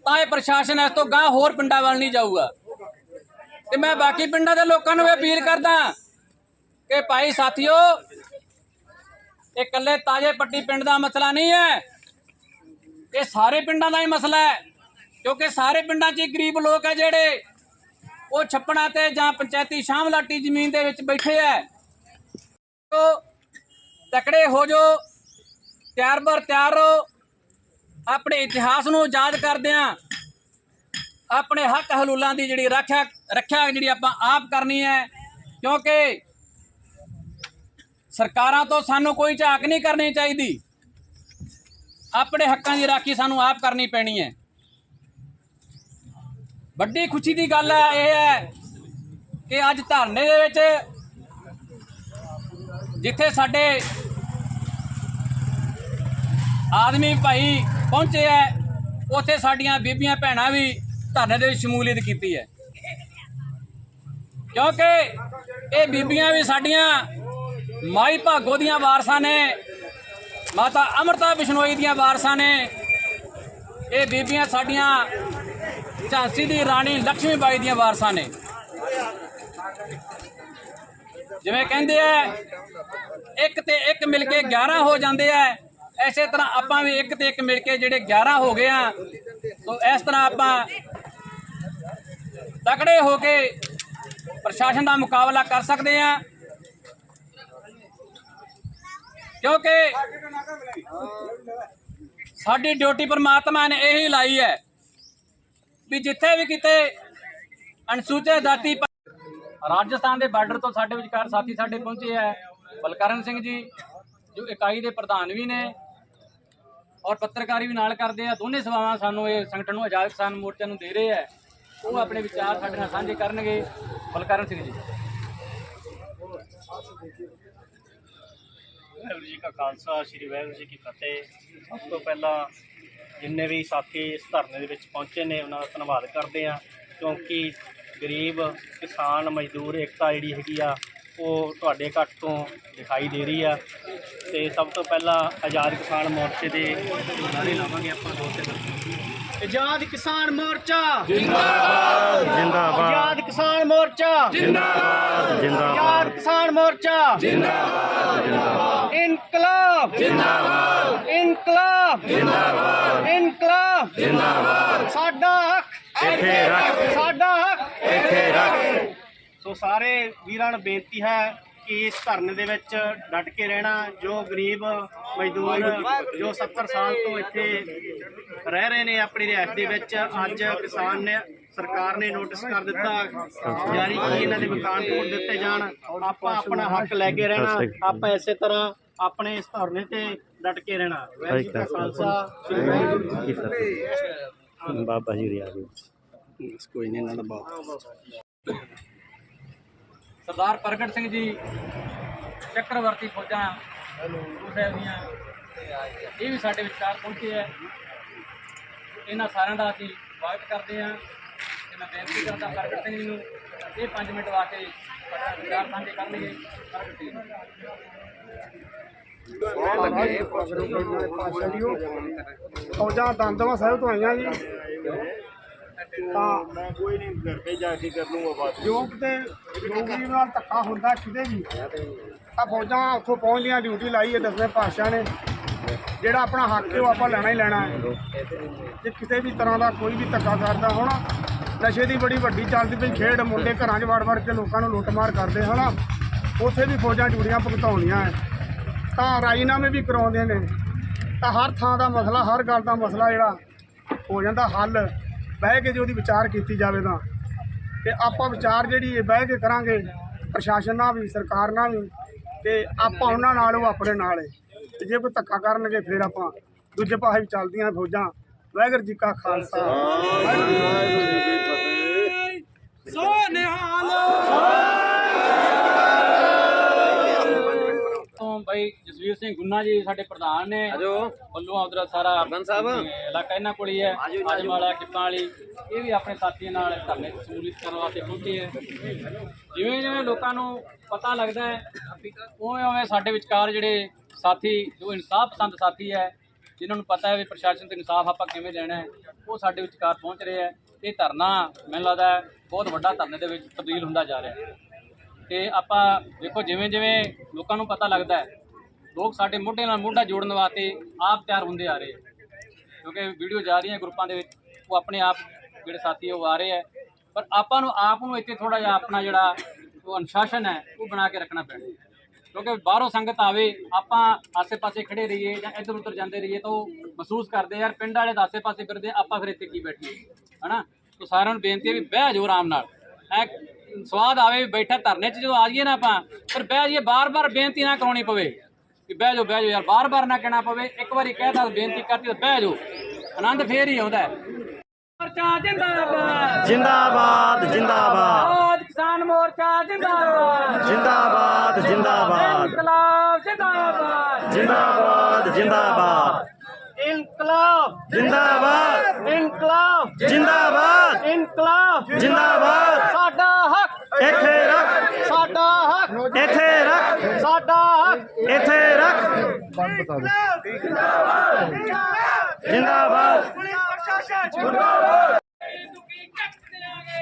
Speaker 1: ਤਾਂ ਇਹ ਪ੍ਰਸ਼ਾਸਨ ਇਸ ਤੋਂ ਗਾਂ ਹੋਰ ਪਿੰਡਾਂ ਵੱਲ ਨਹੀਂ ਜਾਊਗਾ। ਤੇ ਮੈਂ ਬਾਕੀ ਪਿੰਡਾਂ ਦੇ ਲੋਕਾਂ ਨੂੰ ਵੀ ਅਪੀਲ ਕਰਦਾ ਕਿ ਭਾਈ ਸਾਥੀਓ, ਇਹ ਇਕੱਲੇ ਤਾਜੇ ਪੱਟੀ ਪਿੰਡ ਦਾ ਮਸਲਾ ਨਹੀਂ ਹੈ। ਇਹ ਸਾਰੇ ਪਿੰਡਾਂ ਦਾ ਹੀ ਮਸਲਾ ਹੈ, ਕਿਉਂਕਿ ਸਾਰੇ ਪਿੰਡਾਂ 'ਚ ਹੀ ਗਰੀਬ ਲੋਕ ਹੈ ਜਿਹੜੇ ਉਹ ਛੱਪੜਾਂ ਤੇ ਜਾਂ ਪੰਚਾਇਤੀ ਸ਼ਾਮਲਾਟੀ ਜ਼ਮੀਨ ਦੇ ਵਿੱਚ ਬੈਠੇ ਹੈ ਤਕੜੇ ਹੋ ਜੋ, ਤਿਆਰ ਬਰ ਤਿਆਰ ਰਹੋ। ਆਪਣੇ ਇਤਿਹਾਸ ਨੂੰ ਯਾਦ ਕਰਦਿਆਂ ਆਪਣੇ ਹੱਕ ਹਲੂਲਾਂ ਦੀ ਜਿਹੜੀ ਰੱਖਿਆ ਰੱਖਿਆ ਜਿਹੜੀ ਆਪਾਂ ਆਪ ਕਰਨੀ ਹੈ, ਕਿਉਂਕਿ ਸਰਕਾਰਾਂ ਤੋਂ ਸਾਨੂੰ ਕੋਈ ਝਾਕ ਨਹੀਂ ਕਰਨੀ ਚਾਹੀਦੀ। ਆਪਣੇ ਹੱਕਾਂ ਦੀ ਰਾਖੀ ਸਾਨੂੰ ਆਪ ਕਰਨੀ ਪੈਣੀ ਹੈ। ਵੱਡੀ ਖੁਸ਼ੀ ਦੀ ਗੱਲ ਹੈ, ਇਹ ਹੈ ਕਿ ਅੱਜ ਧਰਨੇ ਦੇ ਵਿੱਚ ਜਿੱਥੇ ਸਾਡੇ ਆਦਮੀ ਭਾਈ ਪਹੁੰਚੇ ਹੈ, ਉੱਥੇ ਸਾਡੀਆਂ ਬੀਬੀਆਂ, ਭੈਣਾਂ ਵੀ ਧਰਨੇ ਦੇ ਵਿੱਚ ਸ਼ਮੂਲੀਅਤ ਕੀਤੀ ਹੈ। ਕਿਉਂਕਿ ਇਹ ਬੀਬੀਆਂ ਵੀ ਸਾਡੀਆਂ ਮਾਈ ਭਾਗੋ ਦੀਆਂ ਵਾਰਸਾਂ ਨੇ, ਮਾਤਾ ਅਮਰਤਾ ਬਿਸ਼ਨੋਈ ਦੀਆਂ ਵਾਰਸਾਂ ਨੇ। ਇਹ ਬੀਬੀਆਂ ਸਾਡੀਆਂ ਝਾਂਸੀ ਦੀ ਰਾਣੀ ਲక్ష్ਮੀ ਬਾਈ ਦੀਆਂ ਵਾਰਸਾਂ ਨੇ। ਜਿਵੇਂ ਕਹਿੰਦੇ ਆ, ਇੱਕ ਤੇ ਇੱਕ ਮਿਲ ਕੇ 11 ਹੋ ਜਾਂਦੇ ਆ ਐਸੇ ਤਰ੍ਹਾਂ ਆਪਾਂ ਵੀ ਇੱਕ ਤੇ ਇੱਕ ਮਿਲ ਕੇ ਜਿਹੜੇ 11 ਹੋ ਗਏ ਆ ਸੋ ਇਸ ਤਰ੍ਹਾਂ ਆਪਾਂ ਤਕੜੇ ਹੋ ਕੇ ਪ੍ਰਸ਼ਾਸਨ ਦਾ ਮੁਕਾਬਲਾ ਕਰ ਸਕਦੇ ਆ। ਕਿਉਂਕਿ ਸਾਡੀ ਡਿਊਟੀ ਪਰਮਾਤਮਾ ਨੇ ਇਹੀ ਲਾਈ ਹੈ ਵੀ ਜਿੱਥੇ ਵੀ ਕਿਤੇ ਅਨੁਸੂਚਿਤ ਜਾਤੀ ਰਾਜਸਥਾਨ ਦੇ ਬਾਰਡਰ ਤੋਂ ਸਾਡੇ ਵਿਚਕਾਰ ਸਾਥੀ ਸਾਡੇ ਪਹੁੰਚੇ ਹੈ ਬਲਕਰਨ ਸਿੰਘ ਜੀ, ਜੋ ਇਕਾਈ ਦੇ ਪ੍ਰਧਾਨ ਵੀ ਨੇ। ਔਰ ਪੱਤਰਕਾਰੀ ਵੀ ਨਾਲ ਕਰਦੇ ਆ। ਦੋਨੇ ਸੇਵਾਵਾਂ ਸਾਨੂੰ ਇਹ ਸੰਗਠਨ ਨੂੰ ਆਜ਼ਾਦ ਕਿਸਾਨ ਮੋਰਚਾ ਨੂੰ ਦੇ ਰਹੇ ਆ। ਉਹ ਆਪਣੇ ਵਿਚਾਰ ਸਾਡੇ ਨਾਲ ਸਾਂਝੇ ਕਰਨਗੇ। ਬਲਕਰਨ ਸਿੰਘ ਜੀ।
Speaker 3: ਵਾਹਿਗੁਰੂ ਜੀ ਕਾ ਖਾਲਸਾ, ਸ੍ਰੀ ਵਾਹਿਗੁਰੂ ਜੀ ਕੀ ਫਤਿਹ। ਸਭ ਤੋਂ ਪਹਿਲਾਂ ਜਿੰਨੇ ਵੀ ਸਾਥੀ ਇਸ ਧਰਨੇ ਦੇ ਵਿੱਚ ਪਹੁੰਚੇ ਨੇ, ਉਹਨਾਂ ਦਾ ਧੰਨਵਾਦ ਕਰਦੇ ਆ ਕਿਉਂਕਿ ਗਰੀਬ ਕਿਸਾਨ ਮਜ਼ਦੂਰ ਏਕਤਾ ਜਿਹੜੀ ਹੈਗੀ ਆ ਉਹ ਤੁਹਾਡੇ ਘੱਟ ਤੋਂ ਦਿਖਾਈ ਦੇ ਰਹੀ ਆ। ਤੇ ਸਭ ਤੋਂ ਪਹਿਲਾਂ ਆਜ਼ਾਦ ਕਿਸਾਨ ਮੋਰਚੇ ਦੇ ਨਾਰੇ ਲਾਵਾਂਗੇ ਆਪਾਂ ਦੋ ਤਿੰਨ। ਆਜ਼ਾਦ ਕਿਸਾਨ ਮੋਰਚਾ। ਜਿੰਦਾਬਾਦ। ਜਿੰਦਾਬਾਦ। ਆਜ਼ਾਦ ਕਿਸਾਨ ਮੋਰਚਾ। ਜਿੰਦਾਬਾਦ। ਜਿੰਦਾਬਾਦ। ਆਜ਼ਾਦ ਕਿਸਾਨ ਮੋਰਚਾ। ਇਨਕਲਾਬ। ਜਿੰਦਾਬਾਦ। ਇਨਕਲਾਬ। ਜਿੰਦਾਬਾਦ। ਇਨਕਲਾਬ। ਜਿੰਦਾਬਾਦ। ਸਾਡਾ ਹੱਕ। ਇੱਥੇ ਰੱਖ। ਸਾਡਾ ਹੱਕ। ਇੱਥੇ ਰੱਖ। ਸੋ ਸਾਰੇ ਵੀਰਾਂ ਨੂੰ ਬੇਨਤੀ ਹੈ ਕਿ ਇਸ ਧਰਨੇ ਦੇ ਵਿੱਚ ਡਟ ਕੇ ਰਹਿਣਾ ਜੋ ਗਰੀਬ ਮਜ਼ਦੂਰ ਜੋ 70 ਸਾਲ ਤੋਂ ਇੱਥੇ ਰਹਿ ਰਹੇ ਨੇ ਆਪਣੀ ਰਿਹਾਇਸ਼ ਦੇ ਵਿੱਚ ਅੱਜ ਕਿਸਾਨ ਨੇ ਸਰਕਾਰ ਨੇ ਨੋਟਿਸ ਕਰ ਦਿੱਤਾ ਜਾਰੀ ਕਿ ਇਹਨਾਂ ਦੇ ਮਕਾਨ ਤੋੜ ਦਿੱਤੇ ਜਾਣ ਆਪਾਂ ਆਪਣਾ ਹੱਕ ਲੈ ਕੇ ਰਹਿਣਾ ਆਪਾਂ ਇਸੇ ਤਰ੍ਹਾਂ ਆਪਣੇ ਇਸ ਧਰਨੇ ਤੇ ਡਟ ਕੇ ਰਹਿਣਾ। ਖਾਲਸਾ ਬਾਬਾ ਜੀ ਰਿਆ ਕੋਈ ਨਹੀਂ ਇਹਨਾਂ ਦਾ ਬਾਪ।
Speaker 1: ਸਰਦਾਰ ਪ੍ਰਗਟ ਸਿੰਘ ਜੀ ਚੱਕਰਵਰਤੀ ਫੌਜਾਂ ਗੁਰੂ ਸਾਹਿਬ ਦੀਆਂ। ਇਹ ਵੀ ਸਾਡੇ ਵਿਚਕਾਰ ਪਹੁੰਚੇ ਹੈ। ਇਹਨਾਂ ਸਾਰਿਆਂ ਦਾ ਅਸੀਂ ਸਵਾਗਤ ਕਰਦੇ ਹਾਂ ਤੇ ਮੈਂ ਬੇਨਤੀ ਕਰਦਾ ਪ੍ਰਗਟ ਸਿੰਘ ਜੀ ਨੂੰ ਇਹ 5 ਮਿੰਟ ਵਾਸਤੇ ਸਾਡਾ ਵਿਚਾਰ ਸਾਂਝੇ ਕਰਨਗੇ ਪ੍ਰਗਟ ਸਿੰਘ ਜੀ।
Speaker 4: ਫੌਜਾਂ ਦੰਦਵਾ ਸਾਹਿਬ ਤੋਂ ਆਈਆਂ ਜੀ। ਤਾਂ
Speaker 5: ਮੈਂ ਕੋਈ ਨਹੀਂ ਘਰ ਤੇ ਜਾ ਕੇ ਕਰ ਲੂੰਗਾ ਬਾਤ
Speaker 4: ਜੋ ਕਿਤੇ ਲੋਕੀ ਨਾਲ ਧੱਕਾ ਹੁੰਦਾ ਕਿਤੇ ਵੀ। ਤਾਂ ਫੌਜਾਂ ਉੱਥੋਂ ਪਹੁੰਚਦੀਆਂ ਡਿਊਟੀ ਲਾਈ ਹੈ ਦਸਵੇਂ ਪਾਤਸ਼ਾਹ ਨੇ। ਜਿਹੜਾ ਆਪਣਾ ਹੱਕ ਹੈ ਉਹ ਆਪਾਂ ਲੈਣਾ ਹੀ ਲੈਣਾ ਹੈ। ਜੇ ਕਿਸੇ ਵੀ ਤਰ੍ਹਾਂ ਦਾ ਕੋਈ ਵੀ ਧੱਕਾ ਕਰਦਾ ਹੋਣਾ ਨਸ਼ੇ ਦੀ ਬੜੀ ਵੱਡੀ ਚੱਲਦੀ ਪਈ ਖੇਡ ਮੁੰਡੇ ਘਰਾਂ 'ਚ ਵੜ ਵੜ ਕੇ ਲੋਕਾਂ ਨੂੰ ਲੁੱਟਮਾਰ ਕਰਦੇ ਹਨਾ। ਉੱਥੇ ਵੀ ਫੌਜਾਂ ਡਿਊਟੀਆਂ ਭੁਗਤਾਉਣੀਆਂ ਹੈ। ਤਾਂ ਰਾਜੀਨਾਮੇ ਵੀ ਕਰਾਉਂਦੇ ਨੇ। ਤਾਂ ਹਰ ਥਾਂ ਦਾ ਮਸਲਾ ਹਰ ਗੱਲ ਦਾ ਮਸਲਾ ਜਿਹੜਾ ਹੋ ਜਾਂਦਾ ਹੱਲ। ਬਹਿ ਕੇ ਜੇ ਉਹਦੀ ਵਿਚਾਰ ਕੀਤੀ ਜਾਵੇ ਤਾਂ। ਤੇ ਆਪਾਂ ਵਿਚਾਰ ਜਿਹੜੀ ਇਹ ਬਹਿ ਕੇ ਕਰਾਂਗੇ ਪ੍ਰਸ਼ਾਸਨ ਨਾਲ ਵੀ ਸਰਕਾਰ ਨਾਲ ਵੀ ਤੇ ਆਪਾਂ ਉਹਨਾਂ ਨਾਲ ਉਹ ਆਪਣੇ ਨਾਲ ਹੈ ਤੇ ਜੇ ਕੋਈ ਧੱਕਾ ਕਰਨਗੇ ਫਿਰ ਆਪਾਂ ਦੂਜੇ ਪਾਸੇ ਵੀ ਚੱਲਦੀਆਂ ਫੌਜਾਂ। ਵਾਹਿਗੁਰੂ ਜੀ ਕਾ ਖਾਲਸਾ।
Speaker 1: ਸੋ ਨਿਹਾਲ ਬਾਈ ਜਸਵੀਰ ਸਿੰਘ ਗੁੰਨਾ ਜੀ ਸਾਡੇ ਪ੍ਰਧਾਨ ਨੇ। ਆਜੋ। ਬੱਲੂ ਆਉਦਰਾ ਸਾਰਾ ਅਰਬਨ ਸਾਹਿਬ। ਇਲਾਕਾ ਇਹਨਾਂ ਕੋਲ ਹੀ ਹੈ। ਆਜਮਾਲਾ ਕਿੱਪਾਂ ਵਾਲੀ। ਇਹ ਵੀ ਆਪਣੇ ਸਾਥੀਆਂ ਨਾਲ ਧਰਨੇ ਸ਼ਮੂਲੀਅਤ ਕਰਨ ਵਾਸਤੇ ਪਹੁੰਚੇ ਹੈ। ਜਿਵੇਂ ਜਿਵੇਂ ਲੋਕਾਂ ਨੂੰ ਪਤਾ ਲੱਗਦਾ ਹੈ ਉਵੇਂ ਉਵੇਂ ਸਾਡੇ ਵਿਚਕਾਰ ਜਿਹੜੇ ਸਾਥੀ ਜੋ ਇਨਸਾਫ ਪਸੰਦ ਸਾਥੀ ਹੈ ਜਿਨ੍ਹਾਂ ਨੂੰ ਪਤਾ ਹੈ ਵੀ ਪ੍ਰਸ਼ਾਸਨ ਤੋਂ ਇਨਸਾਫ ਆਪਾਂ ਕਿਵੇਂ ਲੈਣਾ ਹੈ ਉਹ ਸਾਡੇ ਵਿਚਕਾਰ ਪਹੁੰਚ ਰਹੇ ਹੈ। ਇਹ ਧਰਨਾ ਮੈਨੂੰ ਲੱਗਦਾ ਬਹੁਤ ਵੱਡਾ ਧਰਨੇ ਦੇ ਵਿੱਚ ਤਬਦੀਲ ਹੁੰਦਾ ਜਾ ਰਿਹਾ ਹੈ। ਤੇ ਆਪਾਂ ਦੇਖੋ ਜਿਵੇਂ ਜਿਵੇਂ ਲੋਕਾਂ ਨੂੰ ਪਤਾ ਲੱਗਦਾ ਹੈ, ਲੋਕ ਸਾਡੇ ਮੋਢੇ ਨਾਲ ਮੋਢਾ ਜੋੜਨ ਵਾਸਤੇ ਆਪ ਤਿਆਰ ਹੁੰਦੇ ਆ ਰਹੇ ਹੈ ਕਿਉਂਕਿ ਵੀਡੀਓ ਜਾ ਰਹੀਆਂ ਗਰੁੱਪਾਂ ਦੇ ਵਿੱਚ, ਉਹ ਆਪਣੇ ਆਪ ਜਿਹੜੇ ਸਾਥੀ ਉਹ ਆ ਰਹੇ ਹੈ ਪਰ ਆਪਾਂ ਨੂੰ ਆਪ ਨੂੰ ਇੱਥੇ ਥੋੜਾ ਜਿਹਾ ਆਪਣਾ ਜਿਹੜਾ ਉਹ ਅਨੁਸ਼ਾਸਨ ਹੈ, ਉਹ ਬਣਾ ਕੇ ਰੱਖਣਾ ਪੈਣਾ। ਕਿਉਂਕਿ ਬਾਹਰੋਂ ਸੰਗਤ ਆਵੇ, ਆਪਾਂ ਆਸੇ-ਪਾਸੇ ਖੜੇ ਰਹੀਏ ਜਾਂ ਇੱਧਰ ਉੱਧਰ ਜਾਂਦੇ ਰਹੀਏ ਤਾਂ ਉਹ ਮਹਿਸੂਸ ਕਰਦੇ ਯਾਰ ਪਿੰਡ ਵਾਲੇ ਤਾਂ ਆਸੇ-ਪਾਸੇ ਫਿਰਦੇ ਆਪਾਂ ਫਿਰ ਇੱਥੇ ਕੀ ਬੈਠੀਏ? ਹਨਾ? ਤਾਂ ਸਾਰਿਆਂ ਨੂੰ ਬੇਨਤੀ ਹੈ ਵੀ ਬਹਿ ਜਾਓ ਆਰਾਮ ਨਾਲ। ਐ ਸਵਾਦ ਆਵੇ ਵੀ ਬੈਠਾ ਧਰਨੇ 'ਚ ਜਦੋਂ ਆ ਜਾਈਏ ਨਾ ਆਪਾਂ ਪਰ ਬਹਿ ਜਾਈਏ ਬਾਰ-ਬਾਰ ਬੇਨਤੀ ਨਾ ਕਰਾਉਣੀ ਪਵੇ। ਵੀ ਬਹਿ ਜਾਓ ਬਹਿ ਜਾਓ ਯਾਰ ਬਾਰ-ਬਾਰ ਨਾ ਕਹਿਣਾ ਪਵੇ। ਇੱਕ ਵਾਰੀ ਕਹਿਤਾ ਬੇਨਤੀ ਕਰਤੀ ਤਾਂ ਬਹਿ ਜਾਓ। ਆਨੰਦ ਫੇਰ ਹੀ ਆਉਂਦਾ ਮੋਰਚਾ ਜਿੰਦਾਬਾਦ।
Speaker 3: ਜਿੰਦਾਬਾਦ ਜਿੰਦਾਬਾਦ।
Speaker 1: ਕਿਸਾਨ ਮੋਰਚਾ ਜਿੰਦਾਬਾਦ।
Speaker 3: ਜਿੰਦਾਬਾਦ ਜਿੰਦਾਬਾਦ।
Speaker 1: ਇਨਕਲਾਬ ਜਿੰਦਾਬਾਦ।
Speaker 3: ਜਿੰਦਾਬਾਦ ਜਿੰਦਾਬਾਦ। ਇਨਕਲਾਬ। ਜਿੰਦਾਬਾਦ। ਇਨਕਲਾਬ। ਜਿੰਦਾਬਾਦ। ਇਨਕਲਾਬ। ਜਿੰਦਾਬਾਦ। ਇੱਥੇ ਰੱਖ। ਸਾਡਾ ਹੱਕ। ਇੱਥੇ ਰੱਖ। ਸਾਡਾ ਹੱਕ। ਇੱਥੇ ਰੱਖ। ਜਿੰਦਾਬਾਦ। ਪ੍ਰਸ਼ਾਸਨ ਮੁਰਦਾਬਾਦ
Speaker 1: ਦੁਖੀ ਕੱਟ ਦਿਆਂਗੇ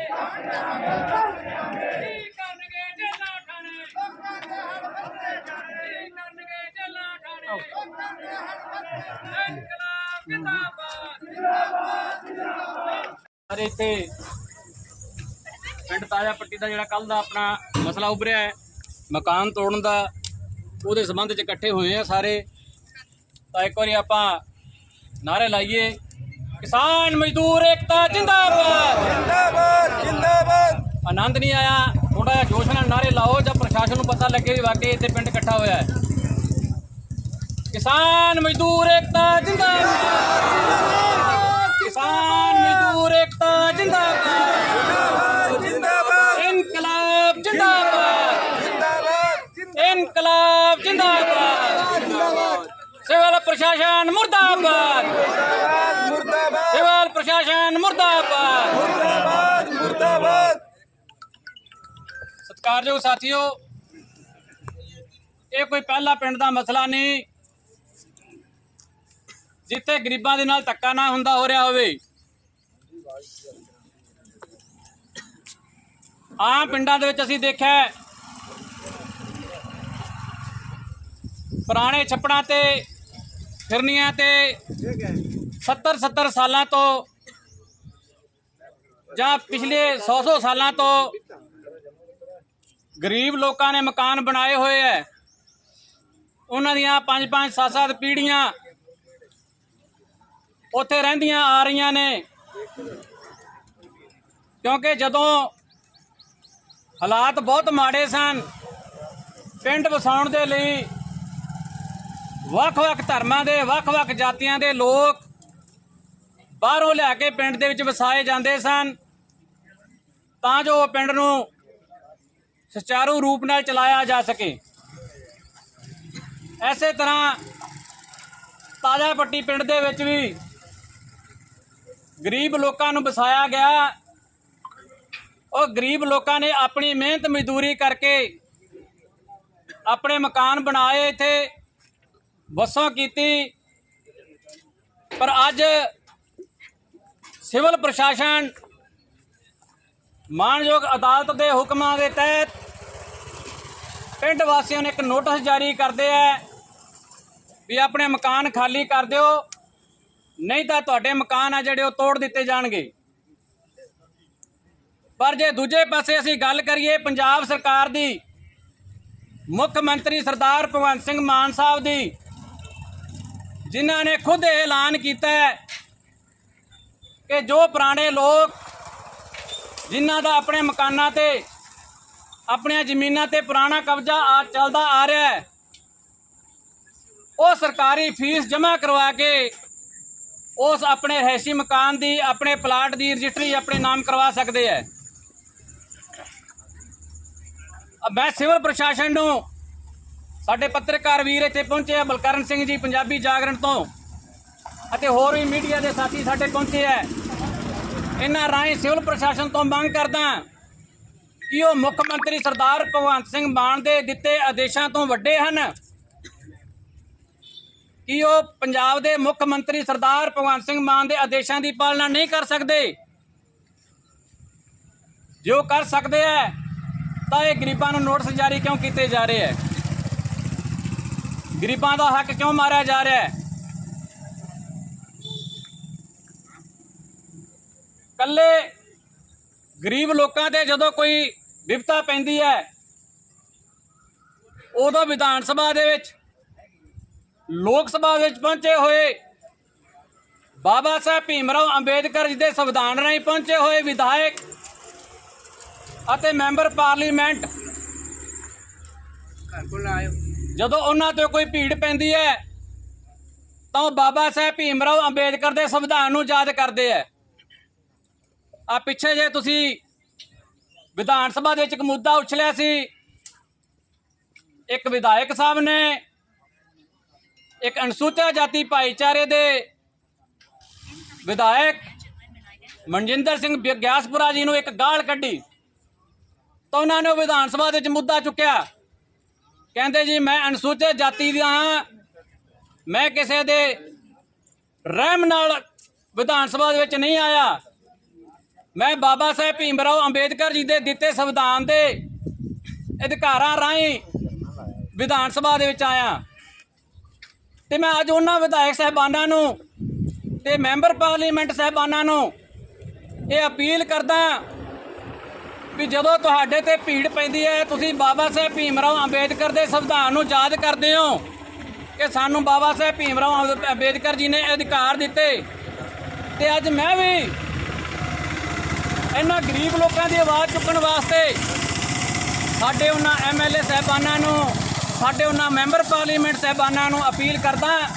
Speaker 1: ਕੀ ਕਰਨਗੇ ਜੇਲਾ ਖਾਣੇ ਕੀ ਕਰਨਗੇ ਜੇਲਾ ਖਾਣੇ ਇਨਕਲਾਬ ਜਿੰਦਾਬਾਦ। ਅਰੇ ਇੱਥੇ ਪਿੰਡ ਤਾਜਾ ਪੱਟੀ ਦਾ ਜਿਹੜਾ ਕੱਲ ਦਾ ਆਪਣਾ ਮਸਲਾ ਉੱਭਰਿਆ ਹੈ ਮਕਾਨ ਤੋੜਨ ਦਾ ਉਹਦੇ ਸੰਬੰਧ 'ਚ ਇਕੱਠੇ ਹੋਏ ਆ ਸਾਰੇ। ਤਾਂ ਇੱਕ ਵਾਰੀ ਆਪਾਂ ਨਾਰੇ ਲਾਈਏ ਕਿਸਾਨ ਮਜ਼ਦੂਰ ਏਕਤਾ ਜਿੰਦਾਬਾਦ! ਜਿੰਦਾਬਾਦ ਜਿੰਦਾਬਾਦ! ਆਨੰਦ ਨਹੀਂ ਆਇਆ ਥੋੜਾ ਜਿਹਾ ਜੋਸ਼ ਨਾਲ ਨਾਰੇ ਲਾਓ ਜਾਂ ਪ੍ਰਸ਼ਾਸਨ ਨੂੰ ਪਤਾ ਲੱਗੇ ਵੀ ਵਾਕਈ ਇੱਥੇ ਪਿੰਡ ਇਕੱਠਾ ਹੋਇਆ ਹੈ। ਕਿਸਾਨ ਮਜ਼ਦੂਰ ਏਕਤਾ ਜਿੰਦਾਬਾਦ! ਕਿਸਾਨ ਮਜ਼ਦੂਰ ਏਕਤਾ ਜਿੰਦਾਬਾਦ ਜਿੰਦਾਬਾਦ ਇਨਕਲਾਬ ਜਿੰਦਾਬਾਦ ਇਨਕਲਾਬ ਜਿੰਦਾਬਾਦ। ਸਿਵਲ ਪ੍ਰਸ਼ਾਸਨ ਮੁਰਦਾਬਾਦ। ਸਿਵਲ ਪ੍ਰਸ਼ਾਸਨ ਮੁਰਦਾਬਾਦ। ਮੁਰਦਾਬਾਦ ਸਤਿਕਾਰਯੋਗ ਸਾਥੀਓ ਇਹ ਕੋਈ ਪਹਿਲਾ ਪਿੰਡ ਦਾ ਮਸਲਾ ਨਹੀਂ। ਜਿੱਥੇ ਗਰੀਬਾਂ ਦੇ ਨਾਲ ਧੱਕਾ ਨਾ ਹੁੰਦਾ ਹੋ ਰਿਹਾ ਹੋਵੇ। ਆਮ ਪਿੰਡਾਂ ਦੇ ਵਿੱਚ ਅਸੀਂ ਦੇਖਿਆ ਪੁਰਾਣੇ ਛੱਪੜਾਂ ਤੇ ਫਿਰਨੀਆਂ ਤੇ 70 70 ਸਾਲਾਂ ਤੋਂ ਜਾਂ ਪਿਛਲੇ 100 100 ਸਾਲਾਂ ਤੋਂ ਗਰੀਬ ਲੋਕਾਂ ਨੇ ਮਕਾਨ ਬਣਾਏ ਹੋਏ ਐ। ਉਹਨਾਂ ਦੀਆਂ 5 5 7 7 ਪੀੜ੍ਹੀਆਂ ਉੱਥੇ ਰਹਿੰਦੀਆਂ ਆ ਰਹੀਆਂ ਨੇ। ਕਿਉਂਕਿ ਜਦੋਂ ਹਾਲਾਤ ਬਹੁਤ ਮਾੜੇ ਸਨ, ਪਿੰਡ ਵਸਾਉਣ ਦੇ ਲਈ ਵੱਖ-ਵੱਖ ਧਰਮਾਂ ਦੇ, ਵੱਖ-ਵੱਖ ਜਾਤੀਆਂ ਦੇ ਲੋਕ ਬਾਹਰੋਂ ਲਿਆ ਕੇ ਪਿੰਡ ਦੇ ਵਿੱਚ ਵਸਾਏ ਜਾਂਦੇ ਸਨ। ਤਾਂ ਜੋ ਉਹ ਪਿੰਡ ਨੂੰ ਸੁਚਾਰੂ ਰੂਪ ਨਾਲ ਚਲਾਇਆ ਜਾ ਸਕੇ। ਐਸੇ ਤਰ੍ਹਾਂ ਤਾਜਾ ਪੱਟੀ ਪਿੰਡ ਦੇ ਵਿੱਚ ਵੀ ਗਰੀਬ ਲੋਕਾਂ ਨੂੰ ਵਸਾਇਆ ਗਿਆ। ਉਹ ਗਰੀਬ ਲੋਕਾਂ ਨੇ ਆਪਣੀ ਮਿਹਨਤ ਮਜ਼ਦੂਰੀ ਕਰਕੇ ਆਪਣੇ ਮਕਾਨ ਬਣਾਏ ਇੱਥੇ। ਵਸੋਂ ਕੀਤੀ। ਪਰ ਅੱਜ ਸਿਵਲ ਪ੍ਰਸ਼ਾਸਨ ਮਾਨਯੋਗ ਅਦਾਲਤ ਦੇ ਹੁਕਮਾਂ ਦੇ ਤਹਿਤ ਪਿੰਡ ਵਾਸੀਆਂ ਨੂੰ ਇੱਕ ਨੋਟਿਸ ਜਾਰੀ ਕਰਦੇ ਹੈ ਵੀ ਆਪਣੇ ਮਕਾਨ ਖਾਲੀ ਕਰ ਦਿਓ, ਨਹੀਂ ਤਾਂ ਤੁਹਾਡੇ ਮਕਾਨ ਆ ਜਿਹੜੇ ਉਹ ਤੋੜ ਦਿੱਤੇ ਜਾਣਗੇ। ਪਰ ਜੇ ਦੂਜੇ ਪਾਸੇ ਅਸੀਂ ਗੱਲ ਕਰੀਏ, ਪੰਜਾਬ ਸਰਕਾਰ ਦੀ ਮੁੱਖ ਮੰਤਰੀ ਸਰਦਾਰ ਭਗਵੰਤ ਸਿੰਘ ਮਾਨ ਸਾਹਿਬ ਦੀ ਜਿਨ੍ਹਾਂ ਨੇ ਖੁਦ ਇਹ ਐਲਾਨ ਕੀਤਾ ਹੈ ਕਿ ਜੋ ਪੁਰਾਣੇ ਲੋਕ ਜਿਨ੍ਹਾਂ ਦਾ ਆਪਣੇ ਮਕਾਨਾਂ ਤੇ, ਆਪਣੀਆਂ ਜ਼ਮੀਨਾਂ ਤੇ ਪੁਰਾਣਾ ਕਬਜ਼ਾ ਆ ਚੱਲਦਾ ਆ ਰਿਹਾ ਹੈ, ਉਹ ਸਰਕਾਰੀ ਫੀਸ ਜਮ੍ਹਾਂ ਕਰਵਾ ਕੇ ਉਸ ਆਪਣੇ ਰਹਿਸ਼ੀ ਮਕਾਨ ਦੀ, ਆਪਣੇ ਪਲਾਟ ਦੀ ਰਜਿਸਟਰੀ ਆਪਣੇ ਨਾਮ ਕਰਵਾ ਸਕਦੇ ਹੈ। ਮੈਂ ਸਿਵਲ ਪ੍ਰਸ਼ਾਸਨ ਨੂੰ ਸਾਡੇ ਪੱਤਰਕਾਰ ਵੀਰ ਇੱਥੇ ਪਹੁੰਚੇ ਆ, ਬਲਕਰਨ ਸਿੰਘ ਜੀ, ਪੰਜਾਬੀ ਜਾਗਰਣ ਤੋਂ। ਅਤੇ ਹੋਰ ਵੀ ਮੀਡੀਆ ਦੇ ਸਾਥੀ ਸਾਡੇ ਪਹੁੰਚੇ ਆ। ਇਹਨਾਂ ਰਾਹੀਂ ਸਿਵਲ ਪ੍ਰਸ਼ਾਸਨ ਤੋਂ ਮੰਗ ਕਰਦਾ ਕਿ ਉਹ ਮੁੱਖ ਮੰਤਰੀ ਸਰਦਾਰ ਭਗਵੰਤ ਸਿੰਘ ਮਾਨ ਦੇ ਦਿੱਤੇ ਆਦੇਸ਼ਾਂ ਤੋਂ ਵੱਡੇ ਹਨ। ਕਿ ਉਹ ਪੰਜਾਬ ਦੇ ਮੁੱਖ ਮੰਤਰੀ ਸਰਦਾਰ ਭਗਵੰਤ ਸਿੰਘ ਮਾਨ ਦੇ ਆਦੇਸ਼ਾਂ ਦੀ ਪਾਲਣਾ ਨਹੀਂ ਕਰ ਸਕਦੇ। ਜੋ ਕਰ ਸਕਦੇ ਹੈ ਤਾਂ ਇਹ ਗਰੀਬਾਂ ਨੂੰ ਨੋਟਿਸ ਜਾਰੀ ਕਿਉਂ ਕੀਤੇ ਜਾ ਰਹੇ ਹੈ ਗਰੀਬਾਂ ਦਾ ਹੱਕ ਕਿਉਂ ਮਾਰਿਆ ਜਾ ਰਿਹਾ ਹੈ? ਕੱਲੇ ਗਰੀਬ ਲੋਕਾਂ ਤੇ ਜਦੋਂ ਕੋਈ ਵਿਪਤਾ ਪੈਂਦੀ ਹੈ, ਉਦੋਂ ਵਿਧਾਨ ਸਭਾ ਦੇ ਵਿੱਚ, ਲੋਕ ਸਭਾ ਵਿੱਚ ਪਹੁੰਚੇ ਹੋਏ ਬਾਬਾ ਸਾਹਿਬ ਭੀਮਰਾਓ ਅੰਬੇਦਕਰ ਜੀ ਦੇ ਸੰਵਿਧਾਨ ਰਾਹੀਂ ਪਹੁੰਚੇ ਹੋਏ ਵਿਧਾਇਕ ਅਤੇ ਮੈਂਬਰ ਪਾਰਲੀਮੈਂਟ ਜਦੋਂ ਉਹਨਾਂ ਤੇ ਕੋਈ ਭੀੜ ਪੈਂਦੀ ਹੈ, ਤਾਂ ਉਹ ਬਾਬਾ ਸਾਹਿਬ ਭੀਮ ਰਾਓ ਅੰਬੇਦਕਰ ਦੇ ਸੰਵਿਧਾਨ ਨੂੰ ਯਾਦ ਕਰਦੇ ਹੈ। ਆ ਪਿੱਛੇ ਜੇ ਤੁਸੀਂ ਵਿਧਾਨ ਸਭਾ ਦੇ ਵਿੱਚ ਇੱਕ ਮੁੱਦਾ ਉਛਲਿਆ ਸੀ। ਇੱਕ ਵਿਧਾਇਕ ਸਾਹਿਬ ਨੇ ਇੱਕ ਅਨੁਸੂਚਿਤ ਜਾਤੀ ਭਾਈਚਾਰੇ ਦੇ ਵਿਧਾਇਕ ਮਨਜਿੰਦਰ ਸਿੰਘ ਬਿ- ਗਿਆਸਪੁਰਾ ਜੀ ਨੂੰ ਇੱਕ ਗਾਲ ਕੱਢੀ। ਤਾਂ ਉਹਨਾਂ ਨੇ ਵਿਧਾਨ ਸਭਾ ਦੇ ਵਿੱਚ ਮੁੱਦਾ ਚੁੱਕਿਆ। ਕਹਿੰਦੇ ਜੀ, ਮੈਂ ਅਨੁਸੂਚਿਤ ਜਾਤੀ ਦਾ ਹਾਂ। ਮੈਂ ਕਿਸੇ ਦੇ ਰਹਿਮ ਨਾਲ ਵਿਧਾਨ ਸਭਾ ਦੇ ਵਿੱਚ ਨਹੀਂ ਆਇਆ। ਮੈਂ ਬਾਬਾ ਸਾਹਿਬ ਭੀਮਰਾਓ ਅੰਬੇਦਕਰ ਜੀ ਦੇ ਦਿੱਤੇ ਸੰਵਿਧਾਨ ਦੇ ਅਧਿਕਾਰਾਂ ਰਾਹੀਂ ਵਿਧਾਨ ਸਭਾ ਦੇ ਵਿੱਚ ਆਇਆ। ਤੇ ਮੈਂ ਅੱਜ ਉਹਨਾਂ ਵਿਧਾਇਕ ਸਾਹਿਬਾਨਾਂ ਨੂੰ ਤੇ ਮੈਂਬਰ ਪਾਰਲੀਮੈਂਟ ਸਾਹਿਬਾਨਾਂ ਨੂੰ ਇਹ ਅਪੀਲ ਕਰਦਾ ਵੀ ਜਦੋਂ ਤੁਹਾਡੇ ਤੇ ਭੀੜ ਪੈਂਦੀ ਹੈ, ਤੁਸੀਂ ਬਾਬਾ ਸਾਹਿਬ ਭੀਮਰਾਓ ਅੰਬੇਦਕਰ ਦੇ ਸੰਵਿਧਾਨ ਨੂੰ ਯਾਦ ਕਰਦੇ ਹੋ? ਕਿ ਸਾਨੂੰ ਬਾਬਾ ਸਾਹਿਬ ਭੀਮਰਾਓ ਅੰਬ- ਅੰਬੇਦਕਰ ਜੀ ਨੇ ਅਧਿਕਾਰ ਦਿੱਤੇ। ਤੇ ਅੱਜ ਮੈਂ ਵੀ ਇਹਨਾਂ ਗਰੀਬ ਲੋਕਾਂ ਦੀ ਆਵਾਜ਼ ਚੁੱਕਣ ਵਾਸਤੇ ਸਾਡੇ ਉਹਨਾਂ ਐਮਐਲਏ ਸਾਹਿਬਾਨਾਂ ਨੂੰ, ਸਾਡੇ ਉਹਨਾਂ ਮੈਂਬਰ ਪਾਰਲੀਮੈਂਟ ਸਾਹਿਬਾਨਾਂ ਨੂੰ ਅਪੀਲ ਕਰਦਾ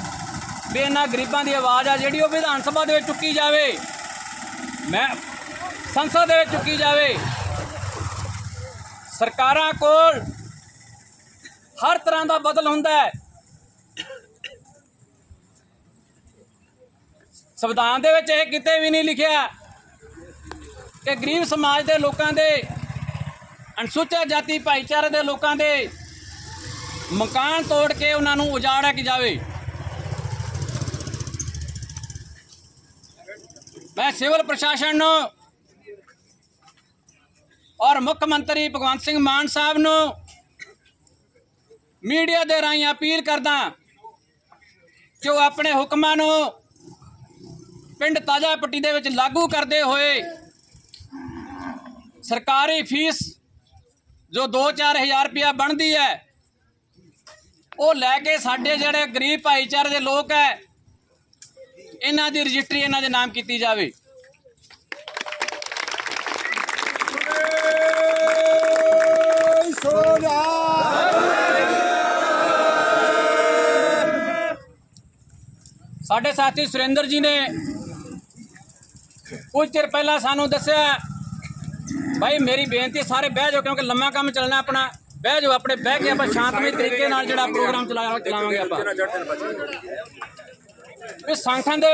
Speaker 1: ਵੀ ਇਹਨਾਂ ਗਰੀਬਾਂ ਦੀ ਆਵਾਜ਼ ਆ ਜਿਹੜੀ ਉਹ ਵਿਧਾਨ ਸਭਾ ਦੇ ਵਿੱਚ ਚੁੱਕੀ ਜਾਵੇ। ਮੈਂ, ਸੰਸਦ ਦੇ ਵਿੱਚ ਚੁੱਕੀ ਜਾਵੇ। ਸਰਕਾਰਾਂ ਕੋਲ ਹਰ ਤਰ੍ਹਾਂ ਦਾ ਬਦਲ ਹੁੰਦਾ ਹੈ। ਸੰਵਿਧਾਨ ਦੇ ਵਿੱਚ ਇਹ ਕਿਤੇ ਵੀ ਨਹੀਂ ਲਿਖਿਆ ਕਿ ਗਰੀਬ ਸਮਾਜ ਦੇ ਲੋਕਾਂ ਦੇ ਅਨੁਸੂਚਿਤ ਜਾਤੀ ਭਾਈਚਾਰੇ ਦੇ ਲੋਕਾਂ ਦੇ ਮਕਾਨ ਤੋੜ ਕੇ ਉਹਨਾਂ ਨੂੰ ਉਜਾੜਿਆ ਕਿ ਜਾਵੇ। ਮੈਂ ਸਿਵਲ ਪ੍ਰਸ਼ਾਸਨ ਨੂੰ ਔਰ ਮੁੱਖ ਮੰਤਰੀ ਭਗਵੰਤ ਸਿੰਘ ਮਾਨ ਸਾਹਿਬ ਨੂੰ ਮੀਡੀਆ ਦੇ ਰਾਹੀਂ ਅਪੀਲ ਕਰਦਾ ਕਿ ਉਹ ਆਪਣੇ ਹੁਕਮਾਂ ਨੂੰ ਪਿੰਡ ਤਾਜਾ ਪੱਟੀ ਦੇ ਵਿੱਚ ਲਾਗੂ ਕਰਦੇ ਹੋਏ ਸਰਕਾਰੀ ਫੀਸ ਜੋ 2-4 ਹਜ਼ਾਰ ਰੁਪਇਆ ਬਣਦੀ ਹੈ, ਉਹ ਲੈ ਕੇ ਸਾਡੇ ਜਿਹੜੇ ਗਰੀਬ ਭਾਈਚਾਰੇ ਦੇ ਲੋਕ ਹੈ, ਇਹਨਾਂ ਦੀ ਰਜਿਸਟਰੀ ਇਹਨਾਂ ਦੇ ਨਾਮ ਕੀਤੀ ਜਾਵੇ। ਸਾਡੇ ਸਾਥੀ ਸੁਰਿੰਦਰ ਜੀ ਨੇ ਕੁਝ ਚਿਰ ਪਹਿਲਾਂ ਸਾਨੂੰ ਦੱਸਿਆ ਭਾਈ ਮੇਰੀ ਬੇਨਤੀ ਸਾਰੇ ਬਹਿ ਜਾਓ ਕਿਉਂਕਿ ਲੰਮਾ ਕੰਮ ਚੱਲਣਾ ਆਪਣਾ। ਬਹਿ ਜਾਓ ਆਪਣੇ ਬਹਿ ਕੇ ਆਪਾਂ ਸ਼ਾਂਤਮਈ ਤਰੀਕੇ ਨਾਲ ਜਿਹੜਾ ਪ੍ਰੋਗਰਾਮ ਚਲਾ ਚਲਾਵਾਂਗੇ ਆਪਾਂ। ਵੀ ਸੰਗਠਨ ਦੇ